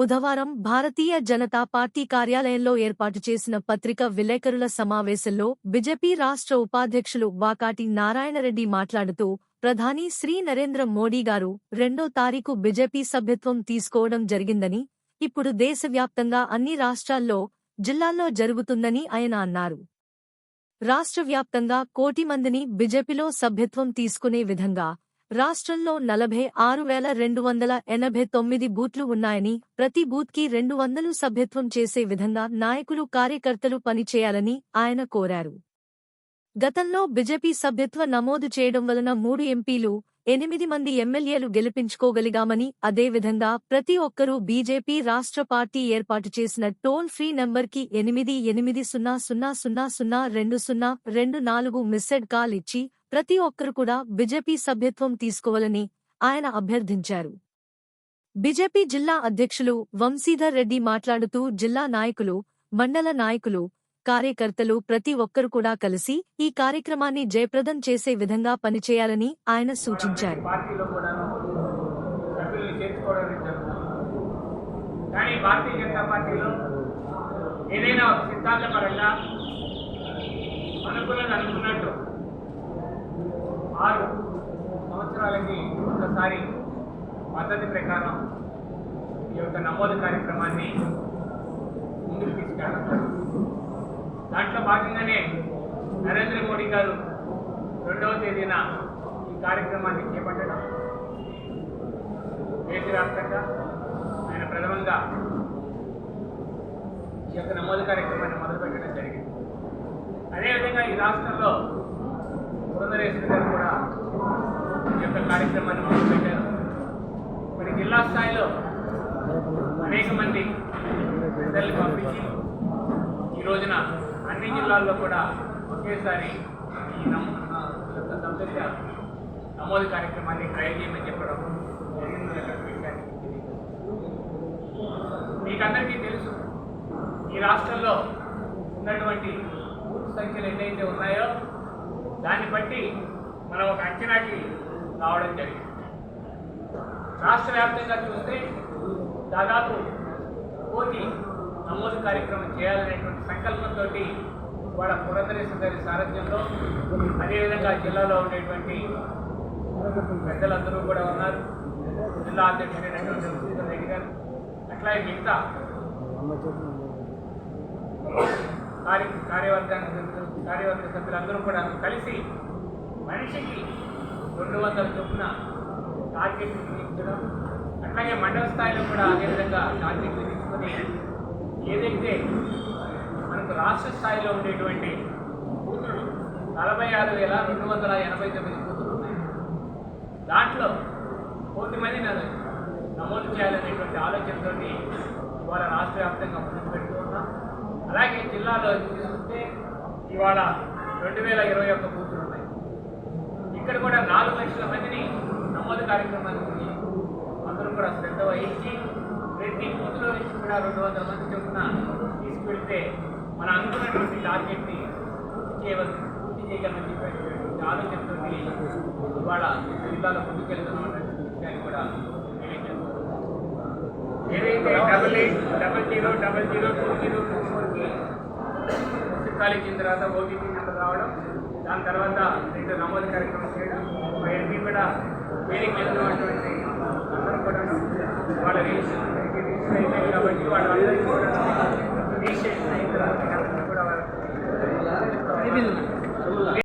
బుధవారం భారతీయ జనతా పార్టీ కార్యాలయంలో ఏర్పాటు చేసిన పత్రిక విలేకరుల సమావేశంలో బీజేపీ రాష్ట్ర ఉపాధ్యక్షులు వాకాటి నారాయణరెడ్డి మాట్లాడుతూ ప్రధాని శ్రీ నరేంద్ర మోడీ గారు రెండో తారీఖు బీజేపీ సభ్యత్వం తీసుకోవడం జరిగిందని ఇప్పుడు దేశవ్యాప్తంగా అన్ని రాష్ట్రాల్లో జిల్లాల్లో జరుగుతుందని ఆయన అన్నారు. రాష్ట్ర వ్యాప్తంగా కోటి మందిని బీజేపీలో సభ్యత్వం తీసుకునే విధంగా రాష్ట్రంలో నలభై ఆరు వేల రెండు వందల ఎనభై తొమ్మిది బూత్లు ఉన్నాయని ప్రతి బూత్కి రెండు వందలు సభ్యత్వం చేసే విధంగా నాయకులు కార్యకర్తలు పనిచేయాలని ఆయన కోరారు. గతంలో బీజేపీ సభ్యత్వ నమోదు చేయడం వలన మూడు ఎంపీలు ఎనిమిది మంది ఎమ్మెల్యేలు గెలిపించుకోగలిగామని అదేవిధంగా ప్రతి ఒక్కరూ బీజేపీ రాష్ట్ర పార్టీ ఏర్పాటు చేసిన టోల్ ఫ్రీ నంబర్కి ఎనిమిది ఎనిమిది సున్నా సున్నా సున్నా సున్నా రెండు సున్నా రెండు నాలుగు మిస్సెడ్ కాల్ ఇచ్చి ప్రతి ఒక్కరు కూడా బీజేపీ సభ్యత్వం తీసుకోవాలని ఆయన అభ్యర్థించారు. బీజేపీ జిల్లా అధ్యక్షులు వంశీధర్ రెడ్డి మాట్లాడుతూ జిల్లా నాయకులు మండల నాయకులు కార్యకర్తలు ప్రతి ఒక్కరు కూడా కలిసి ఈ కార్యక్రమాన్ని జయప్రదం చేసే విధంగా పనిచేయాలని ఆయన సూచించారు. కానీ భారతీయ జనతా పార్టీలో ఏదైనా ఒక సిద్ధాంతపరంగా అనుకున్నది అనుకున్నట్టు ఆరు సంవత్సరాలకి ఒకసారి పద్ధతి ప్రకారం ఈ యొక్క నమోదు కార్యక్రమాన్ని ముందుకు తీసుకెళ్ళారు దాంట్లో భాగంగానే నరేంద్ర మోడీ గారు రెండవ తేదీన ఈ కార్యక్రమాన్ని చేపట్టడం దేశవ్యాప్తంగా ఆయన ప్రథమంగా ఈ యొక్క నమోదు కార్యక్రమాన్ని మొదలుపెట్టడం జరిగింది. అదేవిధంగా ఈ రాష్ట్రంలో పురంధరేశ్వరి గారు కూడా ఈ యొక్క కార్యక్రమాన్ని మొదలుపెట్టారు మరి జిల్లా స్థాయిలో అనేక మంది పెద్దల్ని పంపించి ఈ రోజున అన్ని జిల్లాల్లో కూడా ఒకేసారి ఈ నమో యొక్క నమోదు కార్యక్రమాన్ని ట్రై చేయమని చెప్పడం జరిగింది మీకందరికీ తెలుసు. ఈ రాష్ట్రంలో ఉన్నటువంటి బూత్ సంఖ్యలు ఎన్నైతే ఉన్నాయో దాన్ని బట్టి మనం ఒక అంచనాకి రావడం జరిగింది. రాష్ట్ర వ్యాప్తంగా చూస్తే దాదాపు కోటి నమోదు కార్యక్రమం చేయాలనేటువంటి సంకల్పంతో వాళ్ళ పురంధరేశ్వర గారి సారథ్యంలో అదేవిధంగా జిల్లాలో ఉండేటువంటి పెద్దలందరూ కూడా ఉన్నారు. జిల్లా అధ్యక్షుడైనటువంటి రెడ్డి గారు అట్లాగే మిగతా కార్య కార్యవర్గానికి కార్యవర్గ సభ్యులందరూ కూడా కలిసి మనిషికి రెండు వందల చొప్పున టార్గెట్ విధించడం అట్లాగే మండల స్థాయిలో కూడా అదేవిధంగా టార్గెట్ విధించుకొని ఏదైతే మనకు రాష్ట్ర స్థాయిలో ఉండేటువంటి బూతులు నలభై ఆరు వేల రెండు వందల ఎనభై తొమ్మిది కూతురు ఉన్నాయి. దాంట్లో కోటి మంది నన్ను నమోదు చేయాలనేటువంటి ఆలోచనతోటి ఇవాళ రాష్ట్ర వ్యాప్తంగా ముందుకు పెడుతూ ఉన్నాం. అలాగే జిల్లాలో చూసుకుంటే ఇవాళ రెండు వేల ఇరవై ఒక్క బూతులు ఉన్నాయి. ఇక్కడ కూడా నాలుగు లక్షల మందిని నమోదు కార్యక్రమానికి అందరూ కూడా శ్రద్ధ వహించి ప్రతి బూత్లో నుంచి కూడా రెండు వందల మంది చొప్పున తీసుకువెళ్తే మనం అనుకున్నటువంటి టార్గెట్ని పూర్తి చేయవలసి పూర్తి చేయగలని చెప్పేటువంటి ఆలోచనతో ఇవాళ జిల్లాలో ముందుకెళ్తున్నాం అనే విషయాన్ని కూడా ఏదైతే double eight double zero double zero two zero two ఫోర్కి ఖాళీ ఇచ్చిన తర్వాత ఓటీపీ నెంబర్ రావడం దాని తర్వాత రెండు నమోదు కార్యక్రమం చేయడం అవన్నీ కూడా వేదిక వెళ్తున్నటువంటి అందరూ కూడా వాళ్ళ రిజిస్టర్ రిజిస్టర్ అయిపోయింది కాబట్టి వాళ్ళందరికీ